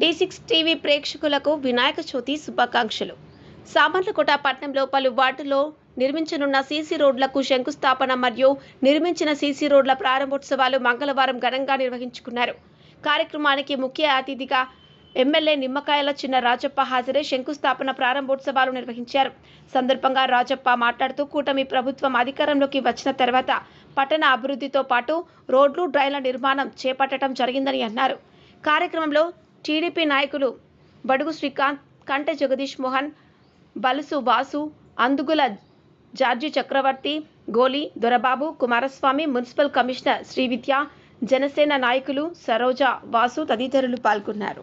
D six TV ప్రేక్షకులకు వినాయక చవితి శుభాకాంక్షలు. సామర్లకోట పట్టణంలో పలు వార్డుల్లో నిర్మించనున్న సీసీ రోడ్లకు శంకుస్థాపన మరియు నిర్మించిన సీసీ రోడ్ల ప్రారంభోత్సవాలు మంగళవారం ఘనంగా నిర్వహించుకున్నారు. కార్యక్రమానికి ముఖ్య అతిథిగా ఎమ్మెల్యే నిమ్మకాయల చిన్న రాజప్ప హాజరై శంకుస్థాపన ప్రారంభోత్సవాలు నిర్వహించారు. సందర్భంగా రాజప్ప మాట్లాడుతూ కూటమి ప్రభుత్వం అధికారంలోకి వచ్చిన తర్వాత పట్టణ అభివృద్ధితో పాటు రోడ్లు డ్రైన్ల నిర్మాణం చేపట్టడం జరిగిందని అన్నారు. కార్యక్రమంలో టీడీపీ నాయకులు Badugu Srikanth Kante Jagadish Mohan Balusu Vasu Andugula George Chakravarthy Goli Dorababu Kumaraswamy municipal commissioner Srividya Janasena నాయకులు సరోజ వాసు తదితరులు పాల్గొన్నారు.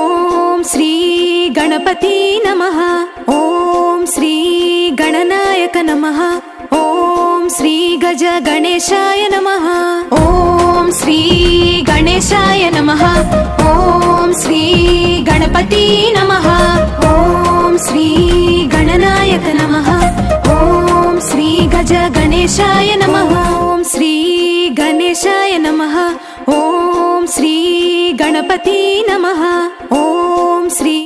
గణపతి నమ ఓం శ్రీ గణనాయక నమ ఓం శ్రీ గజ గణేశాయ నమ ఓం శ్రీ గణేశాయ నమ ఓం శ్రీ గణపతి నమ ఓం శ్రీ గణనాయక నమ ఓం శ్రీ గజ గణేశాయ నమ ఓం శ్రీ గణేశాయ నమ ఓం శ్రీ గణపతి నమ ఓం శ్రీ